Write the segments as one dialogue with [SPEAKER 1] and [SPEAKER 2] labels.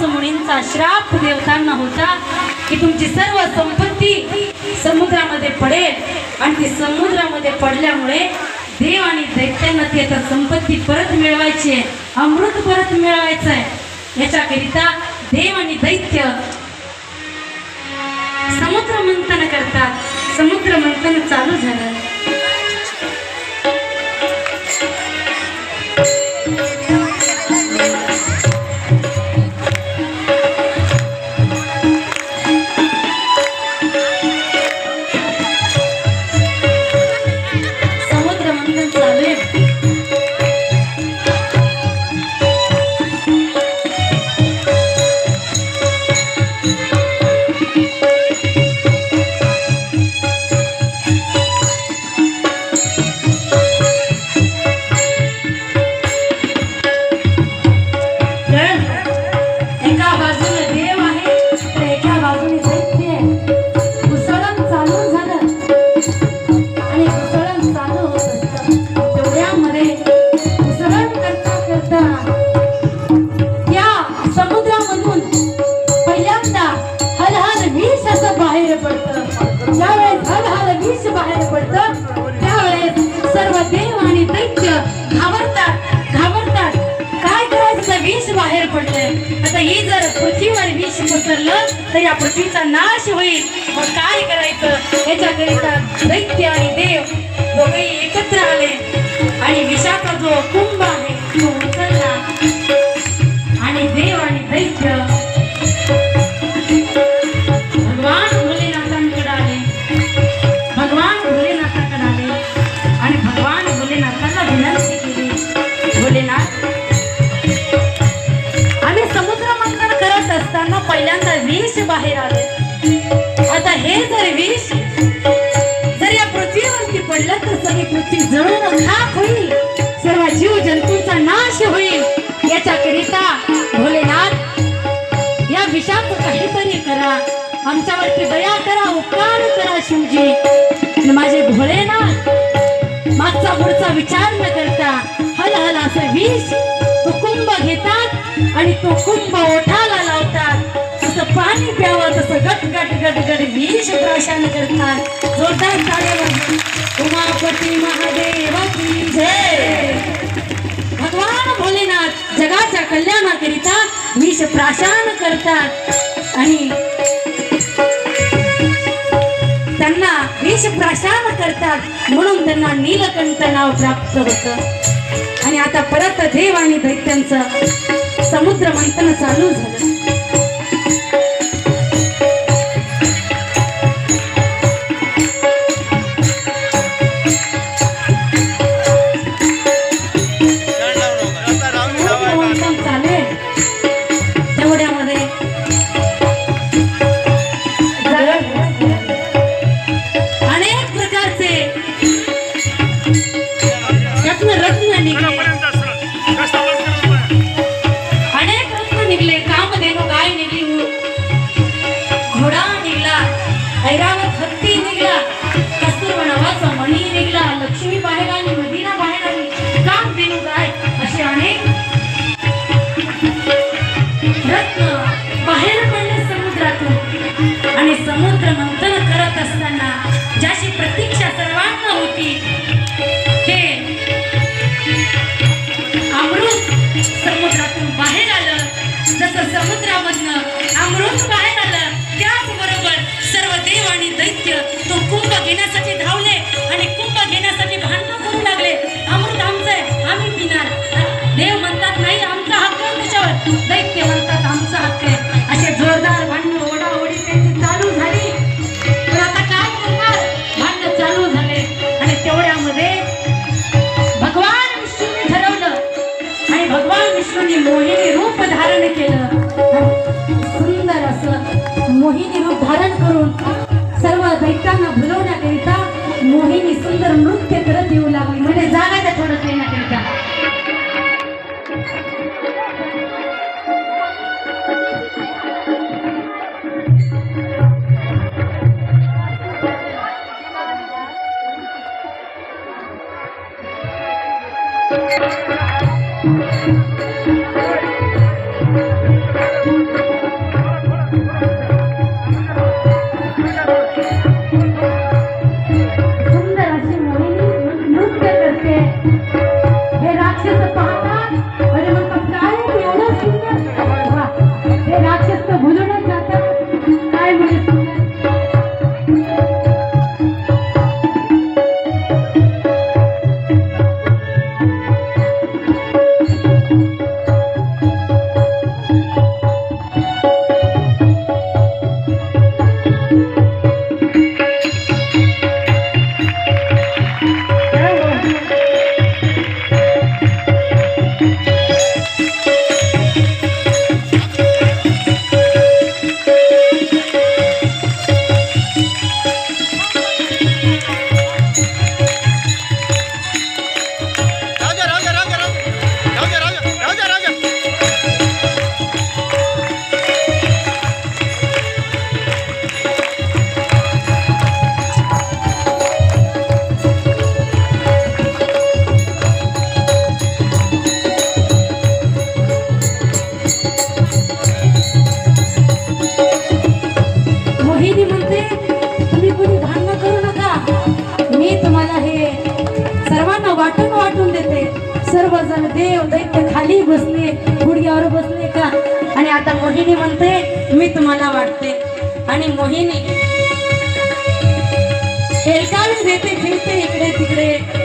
[SPEAKER 1] समुद्रामध्ये मुनींचा श्राप देवतांना होता की तुमची सर्व संपत्ती समुद्रामध्ये पडेल. आणि ती समुद्रामध्ये पडल्यामुळे देव आणि दैत्यांना ती आता संपत्ती परत मिळवायची आहे. अमृत परत मिळवायचं आहे. याच्याकरिता देव आणि दैत्य समुद्र मंथन करतात. समुद्र मंथन चालू झालं. पहिल्यांदा हलहल वीस असं बाहेर पडतं. ज्यावेळेस हलहल वीस बाहेर पडतं त्यावेळेस सर्व देव आणि दैत्य घाबरतात घाबरतात. काय करायचं? वीस विष बाहेर पडलंय. आता ही जर पृथ्वीवर विष पसरलं तर या पृथ्वीचा नाश होईल. मग काय करायचं? याच्याकरिता दैत्य आणि देव दोघेही एकत्र आले. आणि विषाचा जो कुंभ आहे तो उचलला. आणि देव आणि दैत्य भोलेनाथ आम्ही समुद्र मंथन करत असताना पहिल्यांदा विष बाहेर आले. आता हे जर विष जर या पृथ्वीवरती पडलं तर सगळी पृथ्वी जळून खाक होईल. सर्व जीव जंतूंचा नाश होईल. याच्याकरिता भोलेनाथ या विषात काहीतरी करा. आमच्यावरती दया करा उपकार करा शिवजी. माझे भोलेनाथ मागचा पुढचा विचार न करता हल विष तो कुंभ घेतात आणि तो कुंभ ओठाला लावतात. तसं पाणी प्यावं तसं गट गट गट गट विष प्राशन करतात. जोरदार टाळ्या उमापती महादेव जय. भगवान भोलेनाथ जगाच्या कल्याणाकरिता विष प्राशन करतात. आणि त्यांना विष प्राशान करतात. म्हणून त्यांना नीलकंठ नाव प्राप्त होतं. आणि आता परत देव आणि दैत्यांचं समुद्र मंथन चालू झालं. समुद्र समुद्र मंथन करत असताना ज्याची प्रतीक्षा सर्वांना होती हे अमृत समुद्रातून बाहेर आलं. जसं समुद्रामधनं अमृत बाहेर आलं त्याचबरोबर सर्व देव आणि दैत्य तो कुंभ घेण्यासाठी धावले आणि कुंभ घेण्यासाठी भांडण करू लागले. अमृत आमचं आहे आम्ही पिणार. देव म्हणतात नाही आमचा हक्क त्याच्यावर. दैत्य म्हणतात मोहिनी रूप धारण करून सर्व दैत्यांना भुलवण्याकरिता मोहिनी सुंदर नृत्य करत येऊ लागली. म्हणजे जागा त्या थोडं येण्याकरिता. झालं देव दैत्य खाली बसले गुडघ्यावर बसले का? आणि आता मोहिनी म्हणते मी तुम्हाला वाटते. आणि मोहिनी हेलकावी देते फिरते इकडे तिकडे.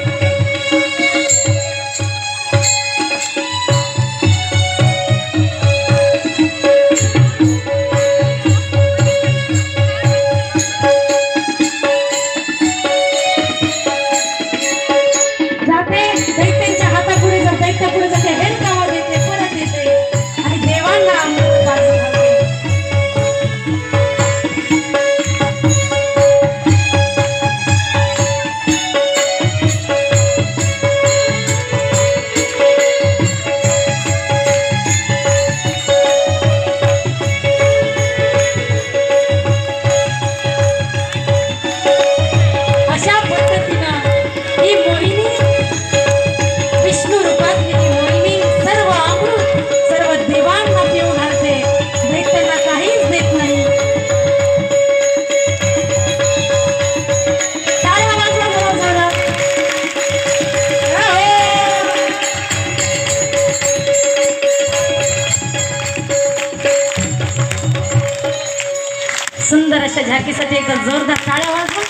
[SPEAKER 1] तर जोरदार टाळ्या वाजवा.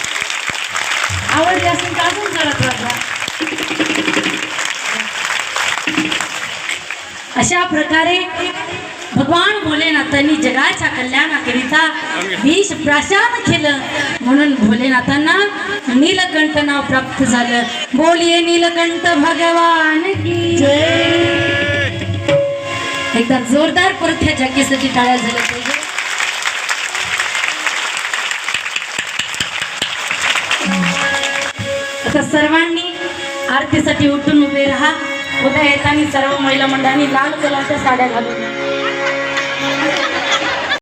[SPEAKER 1] आवडली असेल तर अजून जोरात वाजवा. अशा प्रकारे भगवान भोलेनाथांनी जगाच्या कल्याणाकरिता विष प्राशान केलं म्हणून भोलेनाथांना नीलकंठ नाव प्राप्त झालं. बोलिये नीलकंठ भगवान की एकदा जोरदार परत ह्या टाळ्या झाल्या पाहिजे. तर सर्वांनी आरतीसाठी उठून उभे राहा. उद्या येताना सर्व महिला मंडळांनी लाल कलरच्या साड्या घालून